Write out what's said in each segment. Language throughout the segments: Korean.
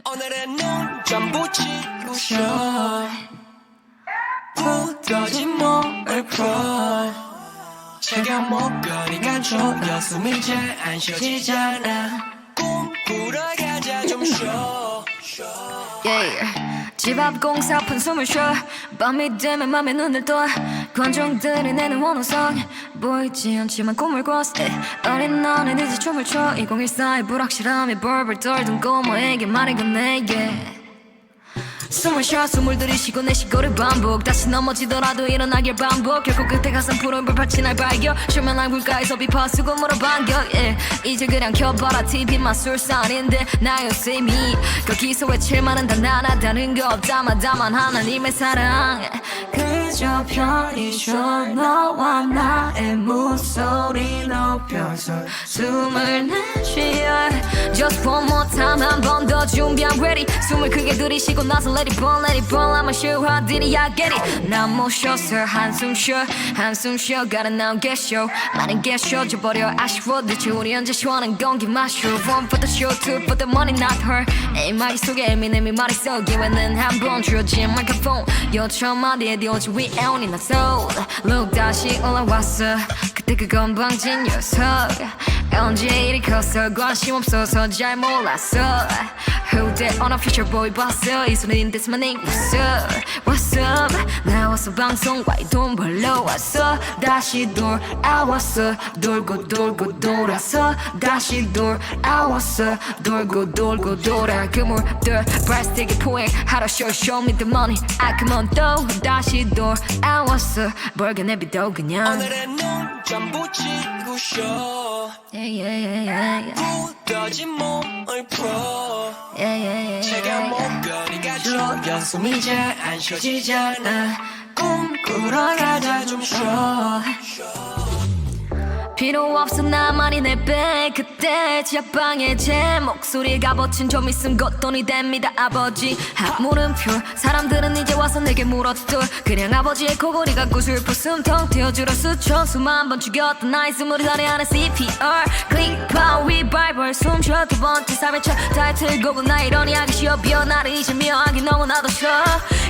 오늘은 눈 전부 지우셔. 굳어진 몸을 풀어. 차가운 목걸이가 조여 숨이 잘안 쉬어지잖아. 꿈꾸러 가자 좀 쉬어. Yeah. 집앞 공사 판 숨을 쉬어. 밤이 되면 맘에 눈을 떠 관중들이 내는 원호성. 보이지 않지만 꿈을 꿨어 어린 너는 이제 춤을 춰. 2014의 불확실함이 벌벌 떨던 꼬마에게 말해 건네게. 숨을 쉬어 숨을 들이쉬고 내쉬고를 반복. 다시 넘어지더라도 일어나길 반복. 결국 끝에 가슴 푸른 불빛이 날 발견. 쇼면한 물가에서 비파 수금으로 반격 yeah. 이제 그냥 켜봐라. TV만 술산인데 see me 거기서 외칠 말은 단 하나 다른 거 없다만 다만 하나님의 사랑 그저 편히 쉬어 너와 나의 목소리 높여서 숨을 내쉬어 Just one more time 한 번 더 준비 I'm ready 숨을 크게 들이쉬고 나서 let it burn let it burn I'm sure how did I get it 난못 쉬었어 한숨 쉬어 한숨 쉬어 gotta now get show 많은 get show 줘버려 아쉬워 대체 우리 언제 시원한 공기 마셔 One for the show two for the money not her 이 말이 속에 에미넴이 말이 속 기회는 한번 주어진 마이크폰 요청 마디에 뒤오지 위에 온이 나 soul Look 다시 올라왔어. 그때 그 건방진 녀석. 언제 이리 컸어 관심 없어서 잘 몰랐어. 후대 on a future boy 봤어? 이 소리는 that's my name up 방송과의 돈 벌러 왔어. 다시 돌아왔어. 돌고 돌고 돌아서. 다시 돌아왔어. 돌고 돌고 돌아. 그물들 플라스틱에 포획하러 show show me the money. I come on 또 다시 돌아왔어. 벌게 내비도 그냥. 오늘은 눈 전부 지우셔 yeah, yeah, yeah, yeah, yeah. 굳어진 몸을 풀어. Yeah, yeah, yeah, 차가운 yeah, yeah. 목걸이가 조여 숨이 잘안 쉬어지잖아 꿈꾸러 가자 좀 쉬어. 필요 없어 나만이 내배 그때 지하방에 제 목소리가 버친 좀 있음 것 돈이 됩니다 아버지. 물음표 사람들은 이제 와서 내게 물었어 그냥 아버지의 코골이가 구슬프 숨통 튀어주려 수천 수만 번 죽였던 나의 다리 안에 CPR 클릭 위바이벌 숨쉬어 두 번째 삶의 첫 타이틀 곡은 나 이러니하기 쉬워. 나를 이제 미워하기 너무나도 싫어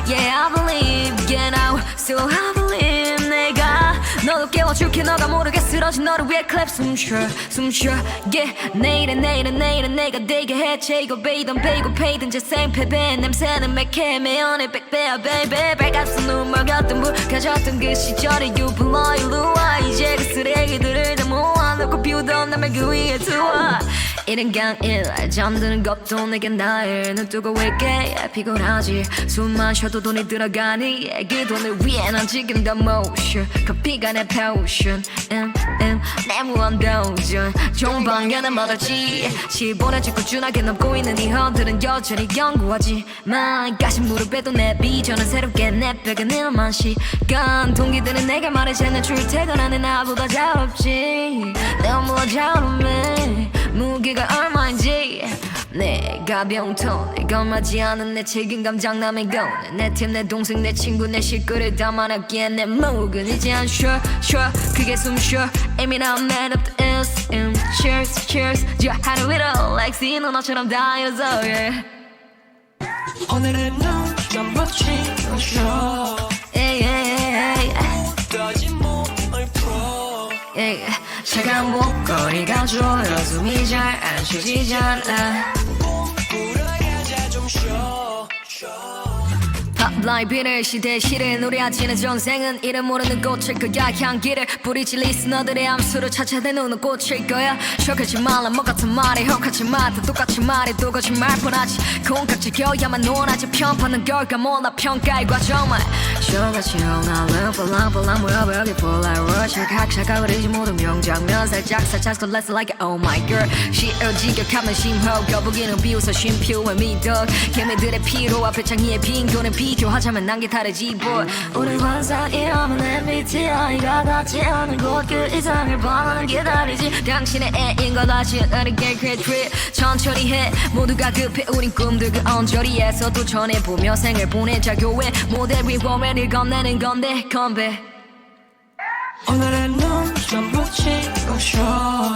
Yeah I believe yeah now. Still I believe 내가 너도 깨워줄게. 너가 모르게 쓰러진 너를 위해 클랩 숨쉬어 숨쉬어. Yeah 내일은 내일은 내일은 내가 되게 해체이고 베이던 베이고 페이든. 제 생패배 냄새는 매캐 매연의 백배야 베이베 빨간색 눈물 같은 물 가졌던 그 시절의 You 불러 일로 와 이제 그 쓰레기들을 다 모아 놓고 비우던 남의 그 위에 두어 이른 강일 잠드는 것도 내겐 나일 눈 뜨고 왜게 피곤하지. 숨만 쉬어도 돈이 들어가니 그 돈을 위해 난 지금 더 motion. 커피가 내 passion 음, 음, 내 무한 도전 좋은 방향은 뭐랄지. 시보내지 꾸준하게 넘고 있는 이 허들은 여전히 연구하지 만 가신 무릎에도 내 비전은 새롭게 내 벽은 일만 시간. 동기들은 내게 말해 쟤는 출퇴근하는 나보다 잘 없지. 너무 잘하네 무게가 얼마인지. 내 가벼운 톤에 겁하지 않은 내 책임감 장남의 거는 내팀 내 동생 내 친구 내 식구를 담아놨기에 내 목은 이제 안 쉬어 쉬어. 그게 숨쉬어. 예민한 man of the ills um, Cheers cheers. 저 하루 위로 렉시 누나처럼 다이어서 yeah. 오늘은 눈 전부 지 차가운 목걸이가 조여 숨이 잘 안 쉬지잖아. 꿈꾸러 가자 좀 쉬어 팝라이브를 시대 시를 노래하지는 전생은 이름 모르는 꽃일 거야 향기를 뿌리지 리스너들의 암수를 찾아내놓는 꽃일 거야. 쇼하지 말라. 뭐 같은 말이 혹하지 마다 똑같이 말해 또 거짓말 뻔하지. 콩깍지 껴야만 논하지. 편파는 결과 몰라 평가의 과정만 볼랑볼랑 모여버려 before I rush 각자가 그리지 모든 명장면 살짝 살짝 설레서 like oh my girl 시을 지격하면 심호 거북이는 비웃어 쉼표의 미덕 개미들의 피로 앞에 창의의 빈곤은 비교하자면 난게 다르지 boy 우리 환상이라면 MBTI가 닿지 않은 곳그 이상을 바라는 게 다르지 당신의 애인 것 다시 어리게 great trip 천천히 해 모두가 급해 우린 꿈들 그 언저리에서도 전해보며 생을 보내자 교회 모델 위험 을 건네는 건데 건배. 오늘은 눈 전부 지우셔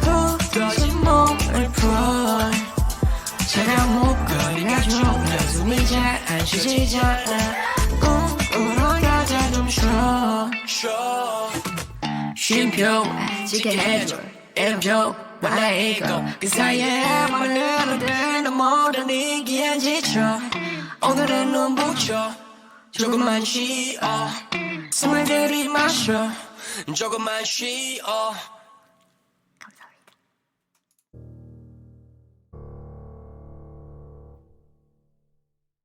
굳어진 몸을 풀어. 차가운 목걸이가 좀 한숨이 잘안 쉬지잖아. 꿈꾸러 가자 좀 쉬어. 쉼표 지게 해줘. 이름표 원래 이거. 그 사이에 흐르는 모든 이기에 지쳐 오늘은 눈부셔 조금만 쉬어. 숨을 들이마셔. 조금만 쉬어